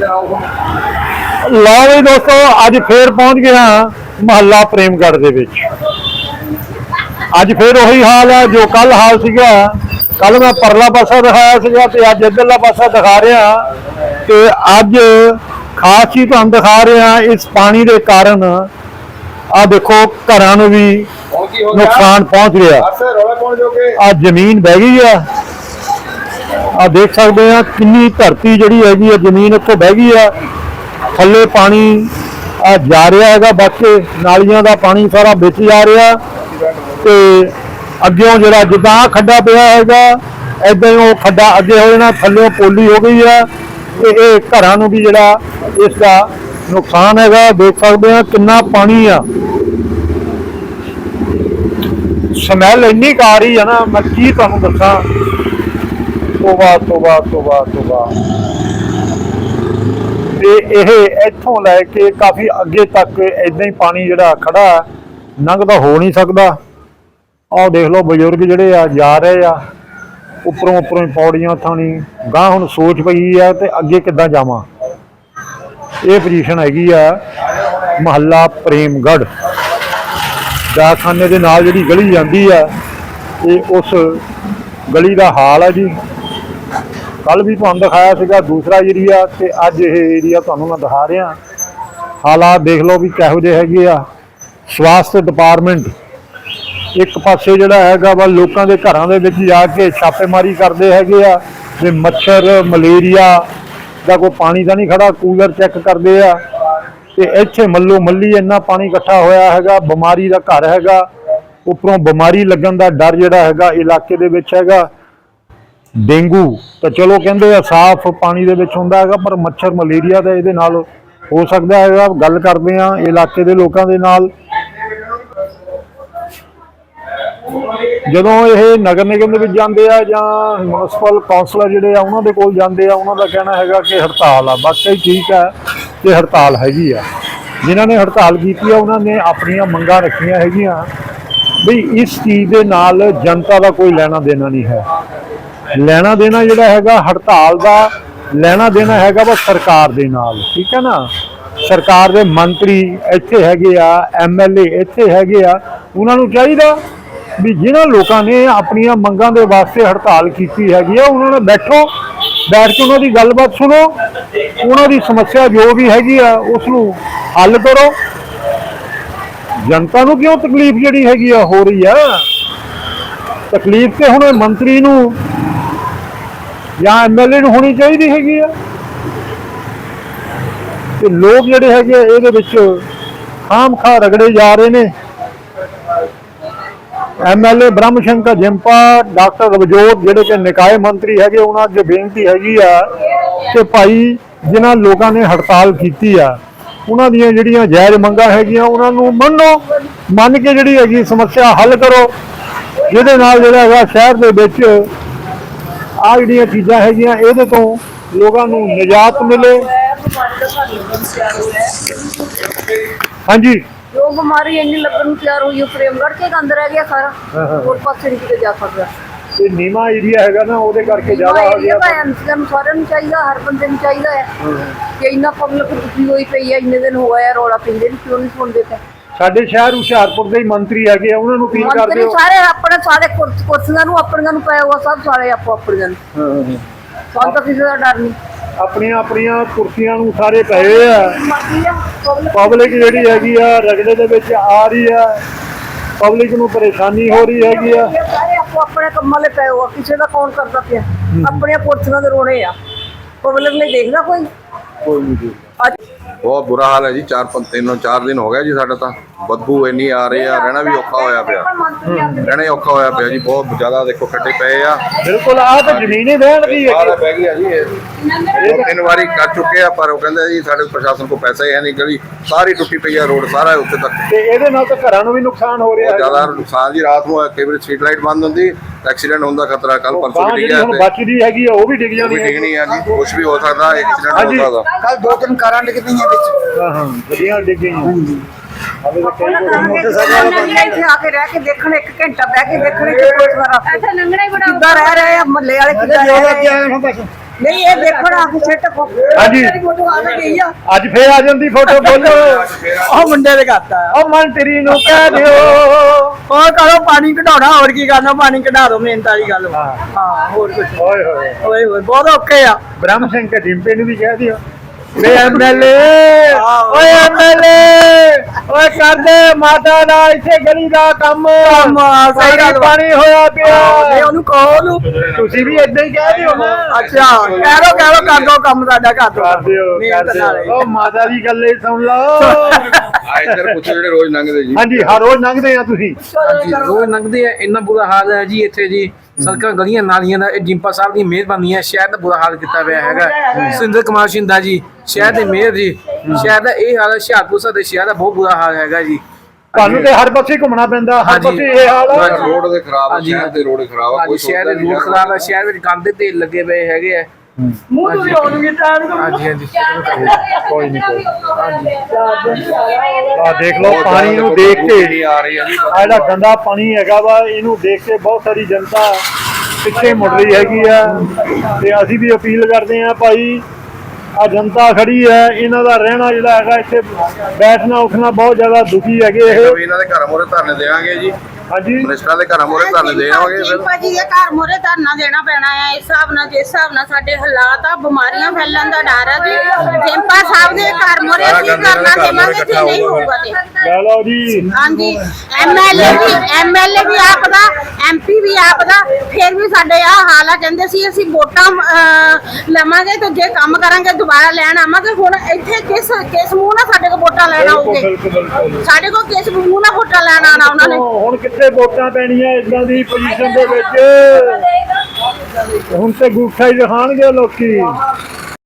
ਲਓ ਵੀ ਦੋਸਤੋ ਅੱਜ ਫੇਰ ਪਹੁੰਚ ਗਿਆ ਮਹੱਲਾ ਪ੍ਰੇਮਗੜ੍ਹ ਦੇ ਵਿੱਚ। ਅੱਜ ਫੇਰ ਉਹੀ ਹਾਲ ਹੈ ਜੋ ਕੱਲ ਹਾਲ ਸੀਗਾ। ਕੱਲ ਮੈਂ ਪਰਲਾ ਪਾਸਾ ਦਿਖਾਇਆ ਸੀਗਾ ਤੇ ਅੱਜ ਇੱਧਰਲਾ ਪਾਸਾ ਦਿਖਾ ਰਿਹਾ ਤੇ ਅੱਜ ਖਾਸ ਹੀ ਤੁਹਾਨੂੰ ਦਿਖਾ ਰਿਹਾ ਇਸ ਪਾਣੀ ਦੇ ਕਾਰਨ। ਆ ਦੇਖੋ ਘਰਾਂ ਨੂੰ ਵੀ ਨੁਕਸਾਨ ਪਹੁੰਚ ਰਿਹਾ। ਆ ਜ਼ਮੀਨ ਬਹਿ ਗਈ ਆ। ਆ ਦੇਖ ਸਕਦੇ ਆ ਕਿੰਨੀ ਧਰਤੀ ਜਿਹੜੀ ਹੈਗੀ ਆ, ਜ਼ਮੀਨ ਉੱਥੋਂ ਬਹਿ ਗਈ ਆ। ਥੱਲੇ ਪਾਣੀ ਆ ਜਾ ਰਿਹਾ ਹੈਗਾ, ਬਾਕੀ ਨਾਲੀਆਂ ਦਾ ਪਾਣੀ ਸਾਰਾ ਵਿੱਚ ਜਾ ਰਿਹਾ। ਤੇ ਅੱਗਿਓਂ ਜਿਹੜਾ ਜਿੱਦਾਂ ਖੱਡਾ ਪਿਆ ਹੈਗਾ, ਏਦਾਂ ਹੀ ਉਹ ਖੱਡਾ ਅੱਗੇ ਹੋ ਜਾਣਾ, ਥੱਲੇ ਪੋਲੀ ਹੋ ਗਈ ਆ। ਤੇ ਇਹ ਘਰਾਂ ਨੂੰ ਵੀ ਜਿਹੜਾ ਇਸ ਦਾ ਨੁਕਸਾਨ ਹੈਗਾ, ਦੇਖ ਸਕਦੇ ਆ ਕਿੰਨਾ ਪਾਣੀ ਆ। ਸਮੈਲ ਇੰਨੀ ਕੁ ਆ ਰਹੀ ਆ ਨਾ, ਮੈਂ ਕੀ ਤੁਹਾਨੂੰ ਦੱਸਾਂ। ਤੋਬਾ ਤੋਬਾ ਤੋਬਾ ਤੋਬਾ। ਤੇ ਇਹ ਇੱਥੋਂ ਲੈ ਕੇ ਕਾਫੀ ਅੱਗੇ ਤੱਕ ਇਦਾਂ ਹੀ ਪਾਣੀ ਜਿਹੜਾ ਖੜਾ ਲੰਘਦਾ ਹੋ ਨਹੀਂ ਸਕਦਾ। ਆਹ ਦੇਖ ਲਓ ਬਜ਼ੁਰਗ ਜਿਹੜੇ ਆ, ਜਾ ਰਹੇ ਆ, ਉੱਪਰੋਂ ਉੱਪਰੋਂ ਪੌੜੀਆਂ, ਥਾਣੀ। ਗਾਂ ਹੁਣ ਸੋਚ ਪਈ ਆ ਤੇ ਅੱਗੇ ਕਿੱਦਾਂ ਜਾਵਾਂ। ਇਹ ਪੋਜੀਸ਼ਨ ਹੈਗੀ ਆ ਮਹੱਲਾ ਪ੍ਰੇਮਗੜ੍ਹ। ਡਾਕਖਾਨੇ ਦੇ ਨਾਲ ਜਿਹੜੀ ਗਲੀ ਜਾਂਦੀ ਆ, ਇਹ ਉਸ ਗਲੀ ਦਾ ਹਾਲ ਆ ਜੀ। ਕੱਲ ਵੀ ਤੁਹਾਨੂੰ ਦਿਖਾਇਆ ਸੀਗਾ, ਦੂਸਰਾ ਏਰੀਆ ਤੇ ਅੱਜ ਇਹ ਏਰੀਆ ਤੁਹਾਨੂੰ ਮੈਂ ਦਿਖਾ ਰਿਹਾ। ਹਾਲਾਤ ਦੇਖ ਲਓ ਵੀ ਕਿਹੋ ਜਿਹੇ ਹੈਗੇ ਆ। ਸਵਾਸਥ ਡਿਪਾਰਟਮੈਂਟ ਇੱਕ ਪਾਸੇ ਜਿਹੜਾ ਹੈਗਾ ਵਾ, ਲੋਕਾਂ ਦੇ ਘਰਾਂ ਦੇ ਵਿੱਚ ਜਾ ਕੇ ਛਾਪੇਮਾਰੀ ਕਰਦੇ ਹੈਗੇ ਆ ਵੀ ਮੱਛਰ, ਮਲੇਰੀਆ ਦਾ ਕੋਈ ਪਾਣੀ ਤਾਂ ਨਹੀਂ ਖੜਾ, ਕੂਲਰ ਚੈੱਕ ਕਰਦੇ ਆ। ਤੇ ਇੱਥੇ ਮੱਲੋ ਮੱਲੀ ਇੰਨਾ ਪਾਣੀ ਇਕੱਠਾ ਹੋਇਆ ਹੈਗਾ, ਬਿਮਾਰੀ ਦਾ ਘਰ ਹੈਗਾ। ਉੱਪਰੋਂ ਬਿਮਾਰੀ ਲੱਗਣ ਦਾ ਡਰ ਜਿਹੜਾ ਹੈਗਾ, ਇਲਾਕੇ ਦੇ ਵਿੱਚ ਹੈਗਾ। ਡੇਂਗੂ। ਤਾਂ ਚਲੋ ਕਹਿੰਦੇ ਆ, ਸਾਫ਼ ਪਾਣੀ ਦੇ ਵਿੱਚ ਹੁੰਦਾ ਹੈਗਾ, ਪਰ ਮੱਛਰ ਮਲੇਰੀਆ ਦਾ ਇਹਦੇ ਨਾਲ ਹੋ ਸਕਦਾ ਹੈਗਾ। ਗੱਲ ਕਰਦੇ ਆ ਇਲਾਕੇ ਦੇ ਲੋਕਾਂ ਦੇ ਨਾਲ। ਜਦੋਂ ਇਹ ਨਗਰ ਨਿਗਮ ਦੇ ਵਿੱਚ ਜਾਂਦੇ ਆ ਜਾਂ ਮਿਊਨਿਸਪਲ ਕਾਉਂਸਲਰ ਜਿਹੜੇ ਆ, ਉਹਨਾਂ ਦੇ ਕੋਲ ਜਾਂਦੇ ਆ, ਉਹਨਾਂ ਦਾ ਕਹਿਣਾ ਹੈਗਾ ਕਿ ਹੜਤਾਲ ਆ। ਬਾਕੀ ਠੀਕ ਆ ਕਿ ਹੜਤਾਲ ਹੈਗੀ ਆ। ਜਿਨ੍ਹਾਂ ਨੇ ਹੜਤਾਲ ਕੀਤੀ ਆ, ਉਹਨਾਂ ਨੇ ਆਪਣੀਆਂ ਮੰਗਾਂ ਰੱਖੀਆਂ ਹੈਗੀਆਂ। ਵੀ ਇਸ ਚੀਜ਼ ਦੇ ਨਾਲ ਜਨਤਾ ਦਾ ਕੋਈ ਲੈਣਾ ਦੇਣਾ ਨਹੀਂ ਹੈ। ਲੈਣਾ ਦੇਣਾ ਜਿਹੜਾ ਹੈਗਾ ਹੜਤਾਲ ਦਾ, ਲੈਣਾ ਦੇਣਾ ਹੈਗਾ ਵਾ ਸਰਕਾਰ ਦੇ ਨਾਲ, ਠੀਕ ਹੈ ਨਾ? ਸਰਕਾਰ ਦੇ ਮੰਤਰੀ ਇੱਥੇ ਹੈਗੇ ਆ ਐਮਐਲਏ ਇੱਥੇ ਹੈਗੇ ਆ, ਉਹਨਾਂ ਨੂੰ ਚਾਹੀਦਾ ਵੀ ਜਿਹਨਾਂ ਲੋਕਾਂ ਨੇ ਆਪਣੀਆਂ ਮੰਗਾਂ ਦੇ ਵਾਸਤੇ ਹੜਤਾਲ ਕੀਤੀ ਹੈਗੀ ਆ, ਉਹਨਾਂ ਨਾਲ ਬੈਠੋ, ਬੈਠ ਕੇ ਉਹਨਾਂ ਦੀ ਗੱਲਬਾਤ ਸੁਣੋ, ਉਹਨਾਂ ਦੀ ਸਮੱਸਿਆ ਜੋ ਵੀ ਹੈਗੀ ਆ, ਉਸ ਨੂੰ ਹੱਲ ਕਰੋ। ਜਨਤਾ ਨੂੰ ਕਿਉਂ ਤਕਲੀਫ ਜਿਹੜੀ ਹੈਗੀ ਆ, ਹੋ ਰਹੀ ਆ? ਤਕਲੀਫ ਤੇ ਹੁਣ ਮੰਤਰੀ ਨੂੰ ਜਾਂ ਐਮਐਲਏ ਨੂੰ ਹੋਣੀ ਚਾਹੀਦੀ ਹੈਗੀ ਆ? ਤੇ ਲੋਕ ਜਿਹੜੇ ਹੈਗੇ ਆ, ਇਹਦੇ ਵਿੱਚ ਖਾਮ ਖਾ ਰਗੜੇ ਜਾ ਰਹੇ ਨੇ। ਐਮਐਲਏ ਬ੍ਰਹਮ ਸ਼ੰਕਰ ਜਿੰਪਾ ਡਾਕਟਰ ਰਵਜੋਤ ਜਿਹੜੇ ਕਿ ਨਿਕਾਇ ਮੰਤਰੀ ਹੈਗੇ ਉਹਨਾਂ ਅੱਗੇ ਬੇਨਤੀ ਹੈਗੀ ਆ ਕਿ ਭਾਈ ਜਿਨ੍ਹਾਂ ਲੋਕਾਂ ਨੇ ਹੜਤਾਲ ਕੀਤੀ ਆ ਉਹਨਾਂ ਦੀਆਂ ਜਿਹੜੀਆਂ ਜਾਇਜ਼ ਮੰਗਾਂ ਹੈਗੀਆਂ ਉਹਨਾਂ ਨੂੰ ਮੰਨੋ ਮੰਨ ਕੇ ਜਿਹੜੀ ਹੈਗੀ ਸਮੱਸਿਆ ਹੱਲ ਕਰੋ। ਜਿਹਦੇ ਨਾਲ ਜਿਹੜਾ ਹੈਗਾ ਸ਼ਹਿਰ ਦੇ ਵਿੱਚ ਆ ਜਿਹੜੀਆਂ ਚੀਜ਼ਾਂ ਹੈਗੀਆਂ ਇਹਦੇ ਤੋਂ ਲੋਕਾਂ ਨੂੰ ਨਿਜਾਤ ਮਿਲੇ। ਹਾਂਜੀ। ਜੋ ਬਿਮਾਰੀ ਇੰਨੀ ਲੱਗਣ ਨੂੰ ਤਿਆਰ ਹੋਈ ਉਹ ਪ੍ਰੇਮਗੜ ਕੇ ਅੰਦਰ ਰਹਿ ਗਿਆ ਸਾਰਾ। ਹੋਰ ਪਾਸੇ ਨਹੀਂ ਕਿਤੇ ਜਾ ਸਕਦਾ। ਇਹ ਨੀਮਾ ਏਰੀਆ ਹੈਗਾ ਨਾ ਉਹਦੇ ਕਰਕੇ ਜ਼ਿਆਦਾ ਹੋ ਗਿਆ। ਨੂੰ ਸਾਰਿਆਂ ਨੂੰ ਚਾਹੀਦਾ ਹਰ ਬੰਦੇ ਨੂੰ ਚਾਹੀਦਾ ਹੈ। ਕਿ ਇੰਨਾ ਪਬਲਿਕ ਦੁਖੀ ਹੋਈ ਪਈ ਹੈ ਇੰਨੇ ਦਿਨ ਹੋ ਗਏ ਆ ਰੌਲਾ ਪਿੰਦੇ ਨੂੰ ਕਿਉਂ ਨਹੀਂ ਸੁਣਦੇ ਪਏ ਸਾਡੇ ਸ਼ਹਿਰ ਹੁਸ਼ਿਆਰਪੁਰ ਦੇ ਹੀ ਮੰਤਰੀ ਹੈਗੇ ਆ ਉਹਨਾਂ ਨੂੰ ਅਪੀਲ ਕਰਦੇ ਮੰਤਰੀ ਹੋ? ਸਾਰੇ ਆਪਣੇ ਸਾਰੇ ਕੁਰਸ- ਕੁਰਸੀਆਂ ਨੂੰ ਆਪਣੀਆਂ ਨੂੰ ਪਾਇਆ ਹੋਇਆ ਸਭ ਸਾਰੇ ਆਪੋ ਆਪਣੀਆਂ ਨੂੰ। ਸਾਨੂੰ ਤਾਂ ਕਿਸੇ ਦਾ ਡਰ ਨਹੀਂ। ਆਪਣੀਆਂ ਆਪਣੀਆਂ ਕੁਰਸੀਆਂ ਨੂੰ ਸਾਰੇ ਪਏ ਆ। ਮਰਜ਼ੀ ਆ public ਪਬਲਿਕ ਜਿਹੜੀ ਹੈਗੀ ਆ ਰਗੜੇ ਦੇ ਵਿੱਚ ਆ ਰਹੀ ਆ। ਪਬਲਿਕ ਨੂੰ ਪਰੇਸ਼ਾਨੀ ਹੋ ਰਹੀ ਹੈਗੀ ਆ। ਸਾਰੇ ਆਪੋ ਆਪਣੇ ਕੰਮਾਂ ਲਈ ਪਏ ਹੋਆ ਕਿਸੇ ਦਾ ਕੌਣ ਕਰਦਾ ਪਿਆ? ਆਪਣੀਆਂ ਕੁਰਸੀਆਂ ਦੇ ਰੋਣੇ ਆ। ਪਬਲਿਕ ਨਹੀਂ ਦੇਖਦਾ ਕੋਈ? ਕੋਈ ਨਹੀਂ ਅੱਜ ਬਹੁਤ ਬੁਰਾ ਹਾਲ ਹੈ ਜੀ ਚਾਰ ਪੰਜ ਤਿੰਨ ਚਾਰ ਦਿਨ ਹੋ ਗਿਆ ਜੀ ਸਾਡਾ ਤਾਂ। ਬਦਬੂ ਇੰਨੀ ਆ ਰਹੀ ਆ ਰਹਿਣਾ ਵੀ ਔਖਾ ਹੋਇਆ ਪਿਆ। ਰਹਿਣਾ ਹੀ ਔਖਾ ਹੋਇਆ ਪਿਆ ਜੀ ਬਹੁਤ ਜ਼ਿਆਦਾ ਦੇਖੋ ਖੱਡੇ ਪਏ ਆ। ਬਿਲਕੁਲ ਆਹ ਤਾਂ ਜ਼ਮੀਨ ਹੀ ਰਹਿਣ ਦੀ ਸਾਰਾ ਪੈ ਗਈ ਆ ਜੀ ਇਹ। ਦੋ ਤਿੰਨ ਵਾਰੀ ਕਰ ਚੁੱਕੇ ਆ ਪਰ ਉਹ ਕਹਿੰਦੇ ਜੀ ਸਾਡੇ ਪ੍ਰਸ਼ਾਸਨ ਕੋਲ ਪੈਸਾ ਹੀ ਹੈ ਨਹੀਂ ਗਲੀ ਸਾਰੀ ਟੁੱਟੀ ਪਈ ਆ ਰੋਡ ਸਾਰਾ ਉੱਥੇ ਤੱਕ। ਤੇ ਇਹਦੇ ਨਾਲ ਤਾਂ ਘਰਾਂ ਨੂੰ ਵੀ ਨੁਕਸਾਨ ਹੋ ਰਿਹਾ ਹੈ। ਜ਼ਿਆਦਾ ਨੁਕਸਾਨ ਜੀ ਰਾਤ ਨੂੰ ਕਈ ਵਾਰੀ ਸਟਰੀਟ ਲਾਈਟ ਬੰਦ ਹੁੰਦੀ ਐਕਸੀਡੈਂਟ ਹੋਣ ਦਾ ਖਤਰਾ ਕੱਲ ਪਰਸੋਂ ਡਿੱਗਿਆ ਹੁਣ ਤੇ ਬਚਦੀ ਹੈਗੀ ਆ ਉਹ ਵੀ ਡਿੱਗ ਉਹ ਜਾਣੀ ਵੀ ਹੈ ਡਿੱਗਣੀ ਆ ਜੀ ਕੁਝ ਵੀ ਹੋ ਸਕਦਾ ਐਕਸੀਡੈਂਟ ਹੋ। ਸਕਦਾ। ਕੱਲ ਦੋ ਤਿੰਨ ਕਾਰਾਂ ਡਿੱਗ ਪਈਆਂ ਵਿੱਚ। ਹਾਂ ਹਾਂ ਗੱਡੀਆਂ ਡਿੱਗ ਗਈਆਂ। ਇੱਥੇ ਆ ਕੇ ਰਹਿ ਕੇ ਦੇਖਣ ਇੱਕ ਘੰਟਾ ਬਹਿ ਕੇ ਦੇਖਣ ਕਿ ਕੋਈ ਸਾਰਾ ਇੱਥੇ ਲੰਘਣਾ ਹੀ ਬੜਾ ਕਿੱਦਾਂ ਰਹਿ ਰਹੇ ਆ ਮੱਲੇ ਵਾਲੇ ਕਿੱਦਾਂ ਰਹਿ ਰਹੇ ਆ? ਨਹੀਂ ਇਹ ਦੇਖੋ ਨਾ ਸਿੱਟ ਹਾਂਜੀ। ਫੋਟੋ ਆ ਤਾਂ ਗਈ ਆ। ਅੱਜ ਫੇਰ ਆ ਜਾਂਦੀ ਫੋਟੋ ਬੋਲੋ। ਉਹ ਮੁੰਡੇ ਦੇ ਕਰਤਾ ਉਹ ਮੰਤਰੀ ਨੂੰ ਕਹਿ ਦਿਓ। ਉਹ ਕਰੋ ਪਾਣੀ ਕਢਾਉਣਾ ਹੋਰ ਕੀ ਕਰਨਾ ਪਾਣੀ ਕਢਾ ਦੋ ਮਿਹਨਤ ਵਾਲੀ ਗੱਲ। ਹਾਂ। ਹੋਰ ਕੁਝ ਓਏ ਹੋਏ। ਓਏ ਹੋਏ ਬਹੁਤ ਔਖੇ ਆ। ਬ੍ਰਹਮ ਸਿੰਘ ਤੇ ਡਿੰਪੇ ਨੂੰ ਵੀ ਕਹਿ ਦਿਓ। ਵੇ ਐਮਐਲਏ ਆਹੋ। ਓਏ ਐਮਐਲਏ ਓਏ ਕਰਦੇ ਮਾਤਾ ਦਾ ਇੱਥੇ ਗਲੀ ਦਾ ਕੰਮ। ਕੰਮ, ਆ, ਸਹੀ ਗੱਲ ਵਾ। ਪਾਣੀ ਹੋਇਆ ਇਹ ਪਿਆ ਉਹਨੂੰ ਕਹੋ ਉਹਨੂੰ। ਤੁਸੀਂ ਵੀ ਇਦਾਂ ਹੀ ਕਹਿ ਦਿਓ। ਨਾ ਅੱਛਾ ਕਹਿ ਲੋ ਕਹਿ ਲੋ ਕਰ ਦੋ ਕੰਮ ਸਾਡਾ ਕਰ ਦੋ ਕਰ ਦਿਓ ਮਿਹਨਤ ਕਰ ਨਾਲੇ। ਦਿਓ। ਉਹ ਮਾਤਾ ਦੀ ਗੱਲ ਹੀ ਸੁਣ ਲਓ। ਆ ਇੱਧਰ ਪੁੱਛੋ ਜਿਹੜੇ ਰੋਜ਼ ਲੰਘਦੇ ਜੀ। ਹਾਂਜੀ ਹਰ ਰੋਜ਼ ਲੰਘਦੇ ਆ ਤੁਸੀਂ। ਹਾਂਜੀ ਰੋਜ਼ ਲੰਘਦੇ ਆ ਇੰਨਾ ਬੁਰਾ ਹਾਲ ਹੈ ਜੀ ਇੱਥੇ ਜੀ। ਸੜਕਾਂ ਗਲੀਆਂ ਨਾਲੀਆਂ ਦਾ ਇਹ ਜਿੰਪਾ ਸਾਹਿਬ ਦੀ ਮਿਹਰਬਾਨੀ ਹੈ ਸ਼ਹਿਰ ਦਾ ਬੁਰਾ ਹਾਲ ਕੀਤਾ ਹੋਇਆ ਹੈਗਾ। ਸੁਰਿੰਦਰ ਕੁਮਾਰ ਸ਼ਿੰਦਾ ਜੀ ਸ਼ਹਿਰ ਦੇ ਮੇਅਰ ਜੀ ਸ਼ਹਿਰ ਦਾ ਇਹ ਹਾਲ ਹੈ ਹੁਸ਼ਿਆਰਪੁਰ ਸਾਡੇ ਸ਼ਹਿਰ ਦਾ ਬਹੁਤ ਬੁਰਾ ਹਾਲ ਹੈਗਾ ਜੀ। ਤੁਹਾਨੂੰ ਤੇ ਹਰ ਪਾਸੇ ਘੁੰਮਣਾ ਪੈਂਦਾ ਹਰ ਹਾਂਜੀ। ਪਾਸੇ ਇਹ ਹਾਲ ਆ ਰੋਡ ਦੇ ਖਰਾਬ ਆ ਹਾਂਜੀ। ਸ਼ਹਿਰ ਦੇ ਰੋਡ ਖਰਾਬ ਆ ਕੋਈ ਸ਼ਹਿਰ ਦੇ ਨਹੀਂ ਰੋਡ ਖਰਾਬ ਹੈ ਸ਼ਹਿਰ ਵਿੱਚ ਗੰਦ ਤੇ ਲੱਗੇ ਪਏ ਹੈਗੇ ਆ। ਮੂੰਹ ਤੋਂ ਲਿਆਉਣਗੇ ਟਾਈਮ ਨੂੰ ਹਾਂਜੀ ਹਾਂਜੀ। ਕੋਈ ਨਹੀਂ ਕੋਈ ਆ ਦੇਖ ਲਓ ਪਾਣੀ ਨੂੰ ਦੇਖ ਕੇ ਨਹੀਂ ਆ ਰਹੀ ਆ ਜੀ ਆ ਜਿਹੜਾ ਗੰਦਾ ਪਾਣੀ ਹੈਗਾ ਵਾ ਇਹਨੂੰ ਦੇਖ ਕੇ ਬਹੁਤ ਸਾਰੀ ਜਨਤਾ ਪਿੱਛੇ ਮੁੜ ਰਹੀ ਹੈਗੀ ਆ। ਤੇ ਅਸੀਂ ਵੀ ਅਪੀਲ ਕਰਦੇ ਆ ਭਾਈ ਆ ਜਨਤਾ ਖੜੀ ਹੈ, ਇਹਨਾਂ ਦਾ ਰਹਿਣਾ ਜਿਹੜਾ ਹੈਗਾ ਇੱਥੇ ਬੈਠਣਾ ਉੱਠਣਾ ਬਹੁਤ ਜ਼ਿਆਦਾ ਦੁਖੀ ਹੈਗੇ ਇਹ। ਇਹਨਾਂ ਦੇ ਘਰ ਮੋਰੇ ਧਰਨੇ ਦੇਵਾਂਗੇ ਜੀ। ਹਾਂਜੀ। ਮਿਨਿਸਟਰਾਂ ਦੇ ਘਰ ਮੋਰੇ ਧਰਨੇ ਦੇਵਾਂਗੇ ਫਿਰ? ਜਿੰਪਾ ਜੀ ਦੇ ਘਰ ਮੋਰੇ ਧਰਨਾ ਦੇਣਾ ਪੈਣਾ ਹੈ। ਇਸ ਹਿਸਾਬ ਨਾਲ ਜਿਸ ਹਿਸਾਬ ਨਾਲ ਸਾਡੇ ਹਾਲਾਤ ਆ ਬਿਮਾਰੀਆਂ ਫੈਲਣ ਦਾ ਡਰ ਹੈ ਜੀ। ਜਿੰਪਾ ਸਾਹਿਬ ਦੇ ਘਰ ਮੋਰੇ ਅਸੀਂ ਦੇ ਮੂਹਰੇ ਦੇਵਾਂਗੇ ਜੇ ਇਕੱਠਾ ਨਹੀਂ ਹੋਊਗਾ। ਤੇ। ਲੈ ਲਓ ਜੀ। ਹਾਂਜੀ ਐਮਐਲਏ ਵੀ ਐਮਐਲਏ ਵੀ ਆਪ ਦਾ ਐਮਪੀ ਵੀ ਆਪ ਦਾ। ਫਿਰ ਵੀ ਸਾਡੇ ਆ ਹਾਲ ਆ ਕਹਿੰਦੇ ਸੀ ਅਸੀਂ ਵੋਟਾਂ ਲਵਾਂਗੇ ਤੇ ਜੇ ਕੰਮ ਕਰਾਂਗੇ ਦੁਬਾਰਾ ਲੈਣ ਆਵਾਂਗੇ। ਹੁਣ ਇੱਥੇ ਕਿਸ ਕਿਸ ਮੂੰਹ ਨਾਲ ਸਾਡੇ ਕੋਲ ਵੋਟਾਂ ਲੈਣ ਆਉਗੇ? ਬਿਲਕੁਲ ਬਿਲਕੁਲ। ਸਾਡੇ ਕੋਲ ਕਿਸ ਮੂੰਹ ਨਾਲ ਵੋਟਾਂ ਲੈਣ ਆਣਾ ਉਹਨਾਂ ਨੇ? ਹੁਣ ਕਿੱਥੇ ਵੋਟਾਂ ਪੈਣੀਆਂ ਇਦਾਂ ਦੀ ਪੋਜੀਸ਼ਨ ਦੇ ਵਿੱਚ। ਹੁਣ ਤੇ ਗੁੱਠਾ ਹੀ ਦਿਖਾਣਗੇ ਲੋਕੀ।